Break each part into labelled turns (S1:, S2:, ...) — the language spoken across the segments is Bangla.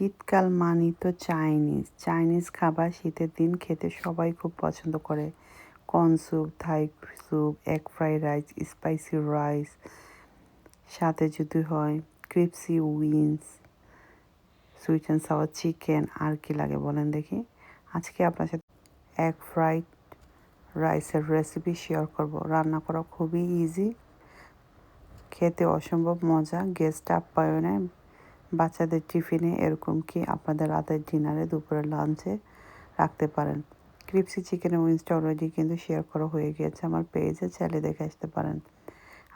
S1: শীতকাল মানি তো চাইনিজ। চাইনিজ খাবার শীতের দিন খেতে সবাই খুব পছন্দ করে। Corn soup, Thai soup, egg fried rice, spicy rice, সাথে যদি হয় crispy wings sweet and sour chicken, আর কি লাগে বলেন দেখি। আজকে আপনার সাথে এগ ফ্রাইড রাইসের রেসিপি শেয়ার করব। রান্না করা খুবই ইজি খেতে অসম্ভব মজা গেস্ট আপ্যায়নে বাচ্চাদের টিফিনে এরকম কি আপনাদের রাতের ডিনারে দুপুরের লাঞ্চে রাখতে পারেন? ক্রিপসি চিকেনের উইন্সটা অলরেডি কিন্তু শেয়ার করা হয়ে গিয়েছে আমার পেজে চাইলে দেখে আসতে পারেন।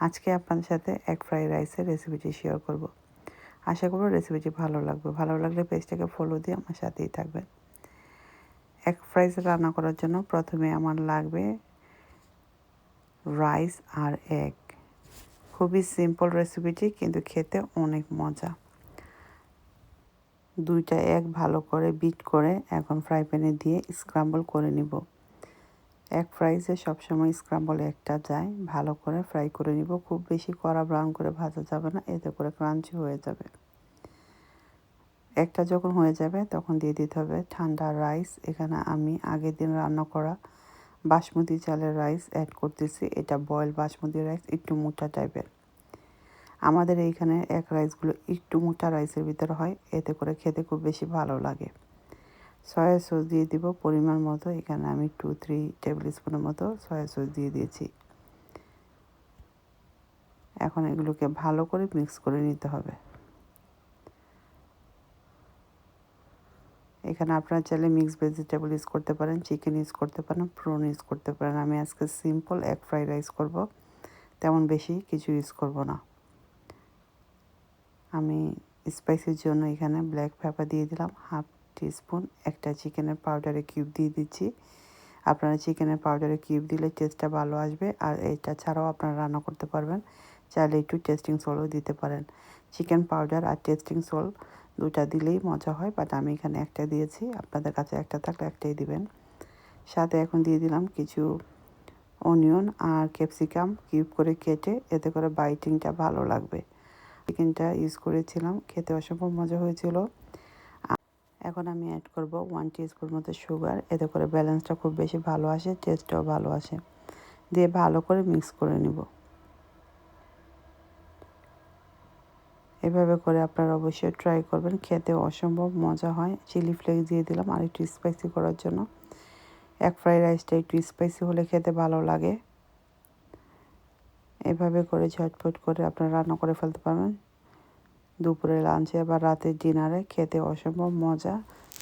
S1: আজকে আপনাদের সাথে এক ফ্রাইড রাইসের রেসিপিটি শেয়ার করব। আশা করব রেসিপিটি ভালো লাগবে। ভালো লাগলে পেজটাকে ফলো দিয়ে আমার সাথেই থাকবেন। এক ফ্রাইস রান্না করার জন্য প্রথমে আমার লাগবে রাইস আর এগ খুবই সিম্পল রেসিপিটি কিন্তু খেতে অনেক মজা। দুইটা এক ভালো করে বিট করে এখন ফ্রাই প্যানে দিয়ে স্ক্রাম্বল করে নিব। এক ফ্রাইসে সবসময় স্ক্রাম্বল একটা যায়, ভালো করে ফ্রাই করে নিব। খুব বেশি কড়া ব্রাউন করে ভাজা যাবে না, এতে করে ক্রাঞ্চি হয়ে যাবে। একটা যখন হয়ে যাবে, তখন দিয়ে দিতে হবে ঠান্ডা রাইস এখানে আমি আগের দিন রান্না করা বাসমতি চালের রাইস অ্যাড করতেছি। এটা বয়েল বাসমতি রাইস একটু মোটা টাইপের আমাদের এইখানে এক রাইসগুলো একটু মোটা রাইসের ভিতরে হয়, এতে করে খেতে খুব বেশি ভালো লাগে। সয়া সস দিয়ে দিব পরিমাণ মতো, এখানে আমি টু থ্রি টেবিল স্পুনের মতো সয়া সস দিয়ে দিয়েছি। এখন এগুলোকে ভালো করে মিক্স করে নিতে হবে। এখানে আপনারা চাইলে মিক্স ভেজিটেবল ইউজ করতে পারেন চিকেন ইউজ করতে পারেন প্রন ইউজ করতে পারেন। আমি আজকে সিম্পল এক ফ্রাইড রাইস করব, তেমন বেশি কিছু ইউজ করব না। আমি স্পাইসির জন্য এখানে ব্ল্যাক পেপার দিয়ে দিলাম হাফ টিস্পুন একটা চিকেনের পাউডারে কিউব দিয়ে দিচ্ছি। আপনারা চিকেনের পাউডারে কিউব দিলে টেস্টটা ভালো আসবে, আর এটা ছাড়াও আপনারা রান্না করতে পারবেন। চাইলে একটু টেস্টিং সলও দিতে পারেন। চিকেন পাউডার আর টেস্টিং সল দুটা দিলেই মজা হয় বাট আমি এখানে একটা দিয়েছি, আপনাদের কাছে একটা থাকলে একটাই দিবেন। সাথে এখন দিয়ে দিলাম কিছু অনিয়ন আর ক্যাপসিকাম কিউব করে কেটে এতে করে বাইটিংটা ভালো লাগবে। চিকেনটা ইউজ করেছিলাম। খেতে অসম্ভব মজা হয়েছিল। এখন আমি অ্যাড করব ওয়ান টিস্পুন মতো সুগার এতে করে ব্যালেন্সটা খুব বেশি ভালো আসে টেস্টটাও ভালো আসে। দিয়ে ভালো করে মিক্স করে নিব। এভাবে করে আপনারা অবশ্যই ট্রাই করবেন। খেতে অসম্ভব মজা হয়। চিলি ফ্লেক্স দিয়ে দিলাম আর একটু স্পাইসি করার জন্য। এক ফ্রাইড রাইসটা একটু স্পাইসি হলে খেতে ভালো লাগে। এভাবে করে ঝটপট করে আপনারা রান্না করে ফেলতে পারবেন। দুপুরে লাঞ্চে বা রাতের ডিনারে খেতে অসম্ভব মজা।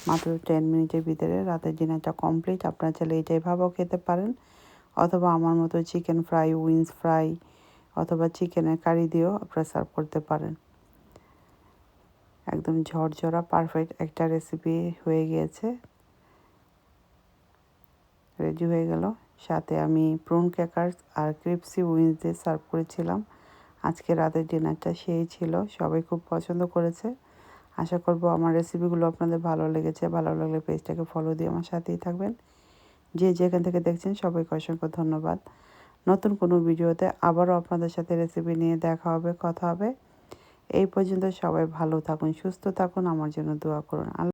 S1: মাত্র টেন মিনিটের ভিতরে রাতের ডিনারটা কমপ্লিট আপনারা চাইলে এইটাইভাবেও খেতে পারেন। অথবা আমার মতো চিকেন ফ্রাই উইন্স ফ্রাই অথবা চিকেনের কারি দিয়েও আপনারা সার্ভ করতে পারেন। একদম ঝরঝরা পারফেক্ট একটা রেসিপি হয়ে গিয়েছে। রেডি হয়ে গেল। সাথে আমি প্রন ক্যাকার্স আর ক্রিপসি উইন্স দিয়ে সার্ভ করেছিলাম। আজকে রাতের ডিনারটা সেই ছিল, সবাই খুব পছন্দ করেছে। আশা করব আমার রেসিপিগুলো আপনাদের ভালো লেগেছে, ভালো লাগলে পেজটাকে ফলো দিয়ে আমার সাথেই থাকবেন। যে যেখান থেকে দেখছেন সবাইকে অসংখ্য ধন্যবাদ। নতুন কোনো ভিডিওতে আবারও আপনাদের সাথে রেসিপি নিয়ে দেখা হবে, কথা হবে। এই পর্যন্ত সবাই ভালো থাকুন, সুস্থ থাকুন, আমার জন্য দোয়া করুন।